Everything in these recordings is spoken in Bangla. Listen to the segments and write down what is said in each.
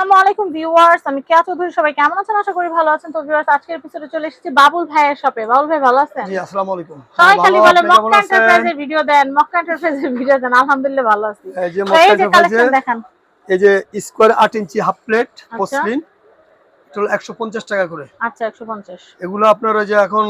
আসসালামু আলাইকুম ভিউয়ার্স আমি কেয়া চৌধুরী সবাই কেমন আছেন? আশা করি ভালো আছেন। তো ভিউয়ার্স আজকের এপিসোডে চলে এসেছি বাবুল ভাইয়ের শপে বাবুল ভাই ভালো আছেন? জি আসসালামু আলাইকুম। সবাই হ্যাঁ, খালি বলে মক্কা এন্টারপ্রাইজের ভিডিও দেন মক্কা এন্টারপ্রাইজের ভিডিও দেন আলহামদুলিল্লাহ ভালো আছি। এই যে তো মক্কা এই যে এন্টারপ্রাইজে কালেকশন দেখান। এই যে স্কোয়ার আট ইঞ্চি হাফ প্লেট। পসলিন এটা হলো একশো পঞ্চাশ টাকা করে। আচ্ছা 150 এগুলো আপনার যে এখন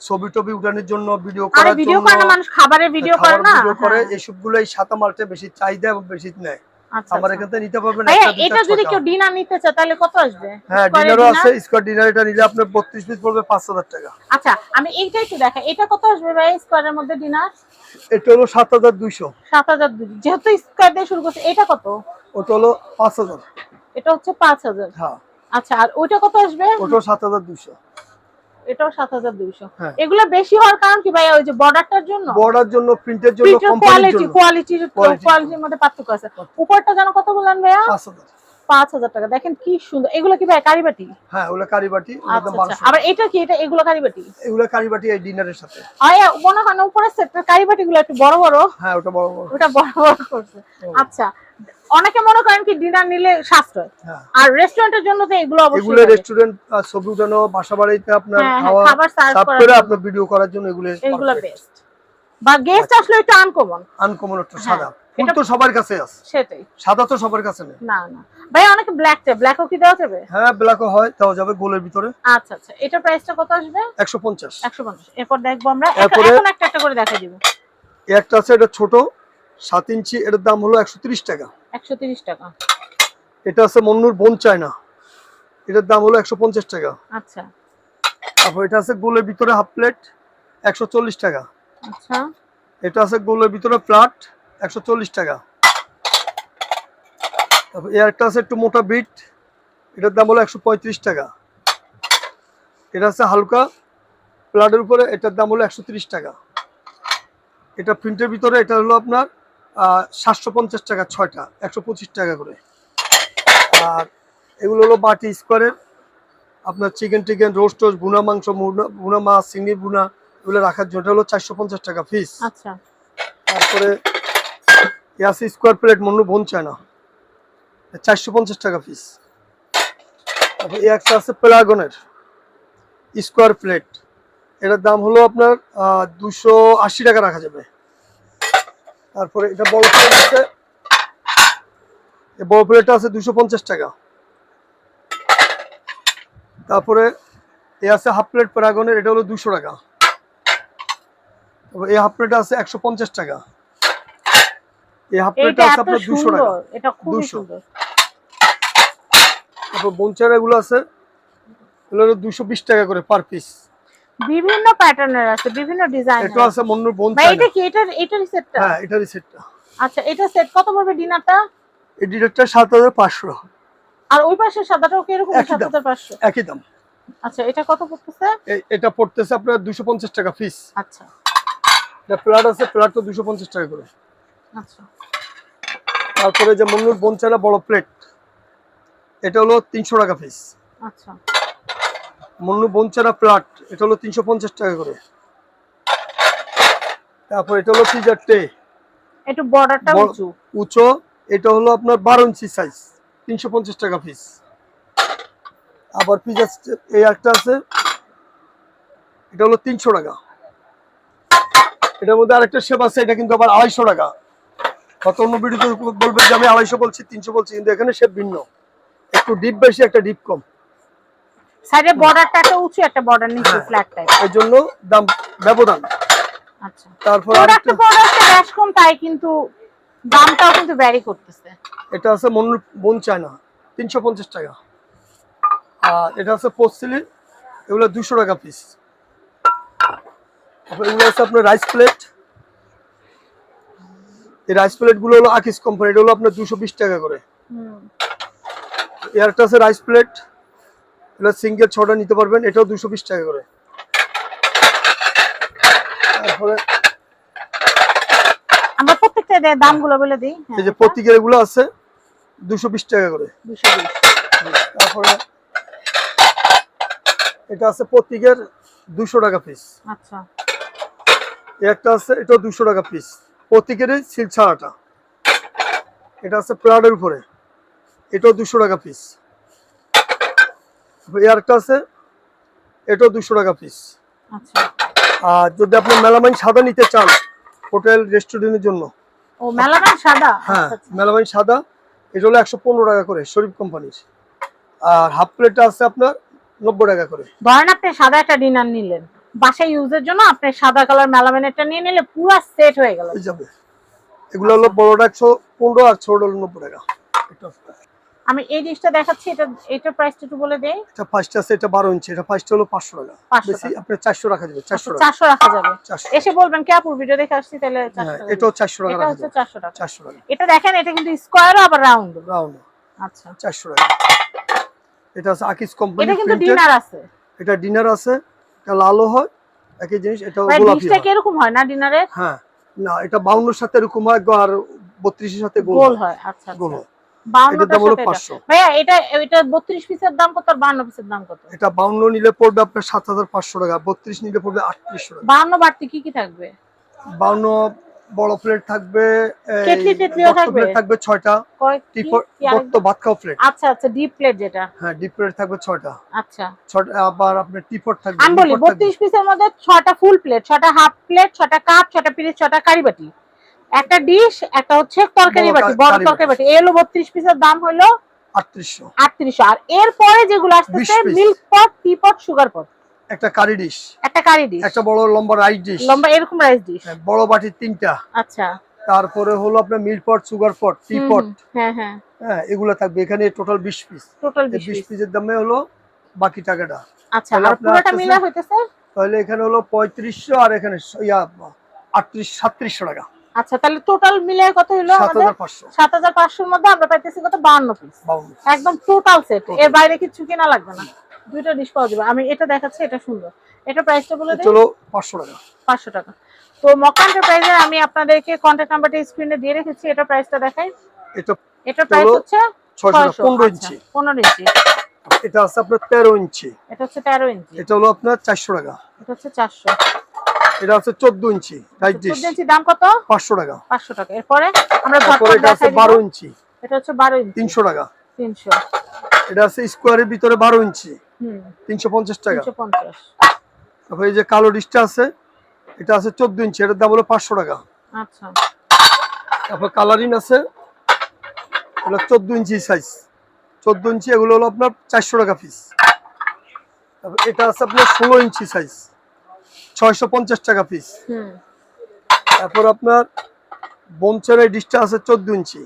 ছবি টবি উঠানোর জন্য ভিডিও করার ভিডিও করে না মানুষ খাবারের ভিডিও করে না? ভিডিও করে হ্যাঁ, এই সাতা মালটা বেশি চাহিদা এবং বেশি নেয়। আমার আচ্ছা। এখান থেকে নিতে পারবেন ভাইয়া একটা, দুইটা, এটা যদি কেউ ডিনার নিতে চায় তাহলে কত আসবে? হ্যাঁ ডিনারও আছে স্কোয়ার ডিনার এটা নিলে আপনার বত্রিশ পিস পড়বে পাঁচ হাজার টাকা। আচ্ছা আমি এইটা একটু দেখা এটা কত আসবে ভাই স্কোয়ারের মধ্যে ডিনার? এটা হলো সাত হাজার দুইশো। সাত হাজার যেহেতু স্কোয়ার দিয়ে শুরু করছে এটা কত? ওটা হলো হাজার। এটা হচ্ছে পাঁচ হাজার। হ্যাঁ। আচ্ছা আর ওইটা কত আসবে? হাজার দুইশো। এটাও সাত হাজার দুইশো। হ্যাঁ। এগুলো বেশি হওয়ার কারণ কি ভাইয়া? ওই যে বর্ডারটার জন্য? বর্ডার জন্য প্রিন্টের জন্য কোম্পানির কোয়ালিটি জন্য। কোয়ালিটির কোয়ালিটির মধ্যে পার্থক্য আছে। উপরটা যেন কত বললেন ভাইয়া? পাঁচ হাজার। পাঁচ হাজার টাকা। দেখেন কি সুন্দর। এগুলো কি ভাই কারিবাটি? হ্যাঁ ওগুলো কারিবাটি ওগুলোর আচ্ছা আচ্ছা। আবার এটা কি? এটা এগুলো কারিবাটি? এগুলো কারিবাটি এই ডিনারের সাথে। আয়া মনে হয় না উপরের সেটটা কারিবাটি গুলো একটু বড় বড়। হ্যাঁ ওটা বড় বড়। ওটা বড় বড় করছে। আচ্ছা। অনেকে মনে করেন কি ডিনার নিলে সাশ্রয়। হ্যাঁ। আর রেস্টুরেন্টের জন্য তো এগুলো অবশ্যই এগুলো রেস্টুরেন্ট ছবি উঠানো বাসা বাড়িতে আপনার হ্যাঁ, হ্যাঁ, খাবার সার্ভ আপনার ভিডিও করার জন্য এগুলো এগুলো বেস্ট বা গেস্ট আসলে একটু আনকমন আনকমন একটু সাদা। ফুল এটা- তো সবার কাছে আছে। সেটাই। সাদা তো সবার কাছে না না। ভাই অনেকে ব্ল্যাক চাই ব্ল্যাকও কি দেওয়া যাবে? হ্যাঁ ব্ল্যাকও হয় তাও যাবে গোলের ভিতরে। আচ্ছা আচ্ছা। এটার প্রাইসটা কত আসবে? একশো পঞ্চাশ। একশো পঞ্চাশ। এরপর দেখব আমরা। এখন- একটা একটা করে দেখা দিব। একটা আছে এটা ছোট সাত ইঞ্চি এটার দাম হলো একশো তিরিশ টাকা। একশো তিরিশ টাকা। এটা আছে মন্নুর বোন চায়না। এটার দাম হলো একশো পঞ্চাশ টাকা। আচ্ছা। তারপর এটা আছে গোলের ভিতরে হাফ প্লেট একশো চল্লিশ টাকা। আচ্ছা। এটা আছে গোলের ভিতরে ফ্ল্যাট একশো চল্লিশ টাকা। তারপর একটা আছে একটু মোটা বিট। এটার দাম হলো একশো পঁয়ত্রিশ টাকা। এটা আছে হালকা ফ্ল্যাটের উপরে এটার দাম হলো একশো টাকা। এটা প্রিন্টের ভিতরে এটা হলো আপনার সাতশো পঞ্চাশ টাকা ছয়টা একশো পঁচিশ টাকা করে। আর এগুলো হলো বাটি স্কোয়ারের আপনার চিকেন টিকেন রোস্ট টোস্ট বুনা মাংস বুনা মাছ চিংড়ি বুনা এগুলো রাখার জন্য। হলো চারশো পঞ্চাশ টাকা পিস আচ্ছা। তারপরে ইয়াসি স্কোয়ার প্লেট মন্য বোন চায় না চারশো পঞ্চাশ টাকা পিস তারপর এই একটা আছে প্লাগনের স্কোয়ার প্লেট। এটার দাম হলো আপনার দুশো আশি টাকা রাখা যাবে। তারপরে এটা বড় প্লেট আছে। বড় প্লেটটা আছে দুশো পঞ্চাশ টাকা। তারপরে এ আছে হাফ প্লেট প্যারাগনের, এটা হলো দুশো টাকা। তারপর এই হাফ প্লেট আছে একশো পঞ্চাশ টাকা। এই হাফ প্লেট এটা আছে আপনার দুশো সুন্দর টাকা। এটা 200 সুন্দর। তারপর বঞ্চারা এগুলো আছে এগুলো হলো দুশো বিশ টাকা করে পার পিস বিভিন্ন প্যাটার্নের আছে বিভিন্ন ডিজাইন এটা আছে মন্নুর বোন ভাই চায়না। এটা কি? এটার এটারই সেটটা হ্যাঁ এটারই সেটটা আচ্ছা এটা সেট কত পড়বে ডিনারটা? এই হাজার পাঁচশো। আর ওই পাশে সাদাটাও কি এরকম? একই সাত দাম। হাজার পাঁচশো। একই দাম। আচ্ছা এটা কত পড়তেছে? এটা পড়তেছে আপনার দুশো পঞ্চাশ টাকা পিস আচ্ছা। এটা প্লাট আছে প্লাট তো দুশো পঞ্চাশ টাকা করে। তারপরে যে মন্নুর বোন চায়না বড় প্লেট এটা হলো তিনশো টাকা পিস আচ্ছা। মন্নু বঞ্চারা প্লাট এটা হলো তিনশো পঞ্চাশ টাকা করে। তারপর এটা হলো পিজার টে একটু বর্ডারটা উঁচু। উঁচু এটা হলো আপনার বারো ইঞ্চি সাইজ তিনশো পঞ্চাশ টাকা পিস আবার পিজা এই একটা আছে এটা হলো তিনশো টাকা। এটার মধ্যে আরেকটা শেপ আছে এটা কিন্তু আবার আড়াইশো টাকা। অন্য ভিডিওতে বলবে যে আমি আড়াইশো বলছি তিনশো বলছি কিন্তু এখানে শেপ ভিন্ন। একটু ডিপ বেশি একটা ডিপ কম। সাইডে বর্ডারটা একটা উঁচু একটা বর্ডার নিচু। ফ্ল্যাট টাইপের জন্য দাম ব্যবধান। আচ্ছা। তারপর আরেকটা প্রোডাক্টে বেশ কম তাই কিন্তু দামটাও কিন্তু ভ্যারি করতেছে। এটা আছে মনুর বোন চায়না তিনশো পঞ্চাশ টাকা। আর এটা আছে পোস্টলি এগুলো দুশো টাকা পিস এগুলো আছে আপনার রাইস প্লেট এই রাইস প্লেটগুলো হলো আকিস কোম্পানি এটা হলো আপনার দুশো বিশ টাকা করে। একটা আছে রাইস প্লেট এটা সিঙ্গেল ছটা নিতে পারবেন এটাও দুশো বিশ টাকা করে। তারপরে আমরা প্রত্যেকটা দামগুলো বলে দিই। হ্যাঁ, এই যে আছে দুশো বিশ টাকা করে। তারপরে এটা আছে টাকা পিস আচ্ছা। একটা আছে এটাও দুশো টাকা পিস প্রতীকের সিল্ক ছাড়াটা। এটা আছে প্লাডের উপরে। এটাও দুশো টাকা পিস এর একটা আছে এটাও দুশো টাকা পিস আচ্ছা। আর যদি আপনি মেলামাইন সাদা নিতে চান হোটেল রেস্টুরেন্টের জন্য। ও মেলামাইন সাদা? হ্যাঁ আচ্ছা, আচ্ছা। মেলামাইন সাদা। এটা হলো একশো পনেরো টাকা করে শরীফ কোম্পানির। আর হাফ প্লেটটা আছে আপনার নব্বই টাকা করে। ধরেন আপনি সাদা একটা ডিনার নিলেন। বাসায় ইউজের জন্য আপনি সাদা কালার মেলামাইনটা নিয়ে নিলে পুরো সেট হয়ে গেল। যাবে এগুলো হলো বড়টা একশো পনেরো আর ছোট হলো নব্বই টাকা। আমি এই জিনিসটা দেখাচ্ছি এটা এটা প্রাইসটা একটু বলে দেই। এটা ফার্স্ট আছে এটা বারো ইঞ্চি এটা ফার্স্ট হলো পাঁচশো টাকা। 500 বেশি টাকা। আপনি চারশো রাখা যাবে চারশো টাকা। চারশো রাখা যাবে। এসে বলবেন কে আপুর ভিডিও দেখে আসছি তাহলে হ্যাঁ 400 টাকা এটাও চারশো টাকা এটা রাখা হচ্ছে যাবে। চারশো টাকা। চারশো টাকা। এটা দেখেন এটা কিন্তু স্কোয়ার আবার রাউন্ড রাউন্ড আচ্ছা। চারশো টাকা। এটা আছে আকিস কোম্পানি এটা কিন্তু ডিনার আছে। এটা ডিনার আছে। লালও হয় একই জিনিস এটা গোলাপি হয়। এরকম হয় না ডিনারে? হ্যাঁ না এটা বাউন্নর সাথে এরকম হয় আর বত্রিশের সাথে গোল হয়। হয় আচ্ছা গোল আচ্ছা হয় ভাইয়া এটা এটা বত্রিশ পিসের দাম কত আর পিসের দাম কত? এটা বাউন্ন নিলে পড়বে আপনার সাত হাজার পাঁচশো টাকা বত্রিশ নিলে পড়বে আটত্রিশশো টাকা। বাড়তি কি কি থাকবে? বাউন্ন বড় প্লেট থাকবে কেটলি দত্ত থাকবে? থাকবে ছয়টা। কয় কি? টিপট কি ভাত খাওয়া প্লেট আচ্ছা আচ্ছা ডিপ প্লেট যেটা। হ্যাঁ ডিপ প্লেট থাকবে ছয়টা। আচ্ছা। ছয়টা আবার আপনার টিপট থাকবে আমি বলি টিপট থাকবে। বত্রিশ পিসের মধ্যে ছটা ফুল প্লেট ছটা হাফ প্লেট ছটা কাপ ছটা পিরিচ ছটা কারি বাটি। একটা ডিশ একটা হচ্ছে তরকারি বাটি বড় তরকারি বাটি। এলো হলো বত্রিশ পিসের দাম হলো আটত্রিশশো। আটত্রিশশো। আর এরপরে যেগুলো আসতেছে মিল্ক পট টি পট সুগার পট একটা কারি ডিশ একটা কারি ডিশ একটা বড় লম্বা রাইস ডিশ লম্বা এরকম রাইস ডিশ বড় বাটি তিনটা। আচ্ছা। তারপরে হলো আপনার মিল পট সুগার পট টি পট হ্যাঁ হ্যাঁ। হ্যাঁ এগুলো থাকবে। এখানে টোটাল বিশ পিস টোটাল এই বিশ বিশ পিস পিসের দামে হলো বাকি টাকাটা। আচ্ছা আর পুরোটা মিলে হইতেছে? তাহলে এখানে হলো পঁয়ত্রিশশো আর এখানে স- ইয়া আটত্রিশ সাতত্রিশশো টাকা। আচ্ছা তাহলে টোটাল মিলে কত হলো আমাদের? হাজার পাঁচশো। সাত হাজার পাঁচশোর মধ্যে আমরা পাইতেছি কত? বাহান্ন পিস বাউন্ন একদম টোটাল সেট এর বাইরে কিছু কিনা লাগবে না। দুইটা ডিশ পাওয়া যাবে। আমি এটা দেখাচ্ছি এটা সুন্দর। এটা প্রাইসটা বলে দিই। চলো পাঁচশো টাকা। পাঁচশো টাকা। তো মক্কা এন্টারপ্রাইজে আমি আপনাদেরকে কন্ট্যাক্ট নাম্বারটা স্ক্রিনে দিয়ে রেখেছি এটা প্রাইসটা দেখাই। এটা এটা প্রাইস হচ্ছে ছয়শো 600, পনেরো আচ্ছা, ইঞ্চি। পনেরো ইঞ্চি। এটা আছে আপনার তেরো ইঞ্চি। এটা হচ্ছে তেরো ইঞ্চি। এটা হলো আপনার চারশো টাকা। এটা হচ্ছে চারশো। এটা আছে চোদ্দ ইঞ্চি রাইস ডিশ চোদ্দ ইঞ্চি দাম কত? পাঁচশো টাকা। পাঁচশো টাকা। এরপরে আমরা ঝটপট এটা আছে দেখাই দিব। বারো ইঞ্চি। এটা হচ্ছে বারো ইঞ্চি। তিনশো টাকা। তিনশো। এটা আছে স্কোয়ারের ভিতরে বারো ইঞ্চি। হুম তিনশো পঞ্চাশ টাকা। তারপরে এই যে কালো ডিশটা আছে এটা আছে চোদ্দ ইঞ্চি এটার দাম হলো পাঁচশো টাকা। আচ্ছা। তারপর কালারিন আছে এগুলো চোদ্দ ইঞ্চি সাইজ চোদ্দ ইঞ্চি এগুলো হলো আপনার চারশো টাকা পিস তারপর এটা আছে আপনার ষোলো ইঞ্চি সাইজ ছয়শো পঞ্চাশ টাকা পিস তারপর আপনার বোমচের এই ডিশটা আছে চোদ্দ ইঞ্চি।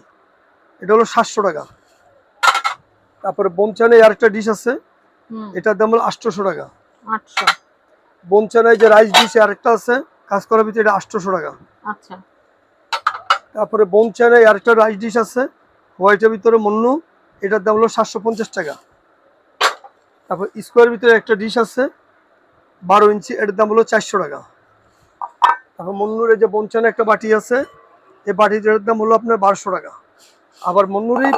এটা হলো সাতশো টাকা। তারপরে বোমচানে আরেকটা ডিশ আছে এটার দাম হলো আটশোশো টাকা। আটশো। বোমচানে যে রাইস ডিশ আরেকটা আছে কাজ করার ভিতরে এটা আটশোশো টাকা। আচ্ছা। তারপরে বোমচানে আরেকটা রাইস ডিশ আছে হোয়াইটের ভিতরে মন্নু এটার দাম হলো সাতশো পঞ্চাশ টাকা। তারপর স্কোয়ার ভিতরে একটা ডিশ আছে বারো ইঞ্চি এটার দাম হলো চারশো টাকা। তারপর মন্নুর যে বঞ্চানে একটা বাটি আছে এই বাটিটার দাম হলো আপনার বারোশো টাকা। আবার মন্নুরি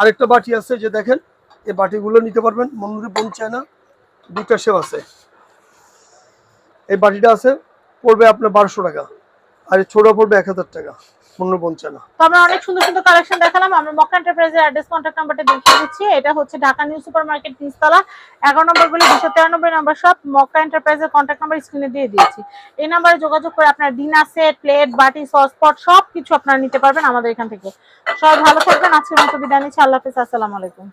আরেকটা বাটি আছে যে দেখেন এই বাটিগুলো নিতে পারবেন। মন্নুরি বঞ্চানা দুটা সেব আছে। এই বাটিটা আছে, পড়বে আপনার বারোশো টাকা। আর ছোট পড়বে এক হাজার টাকা আমরা অনেক সুন্দর সুন্দর কালেকশন দেখালাম। আমরা নাম্বারটা দেখিয়ে দিচ্ছি। এটা হচ্ছে সুপার মার্কেট নম্বর দুশো তিরানব্বই সব কন্ট্যাক্ট নাম্বার দিয়ে এই নাম্বারে যোগাযোগ করে আপনার ডিনার সেট প্লেট বাটি নিতে পারবেন আমাদের এখান থেকে। সবাই ভালো থাকবেন, আজকের মতো বিদায় নিচ্ছি। আল্লাহ হাফিজ, আসসালামু আলাইকুম।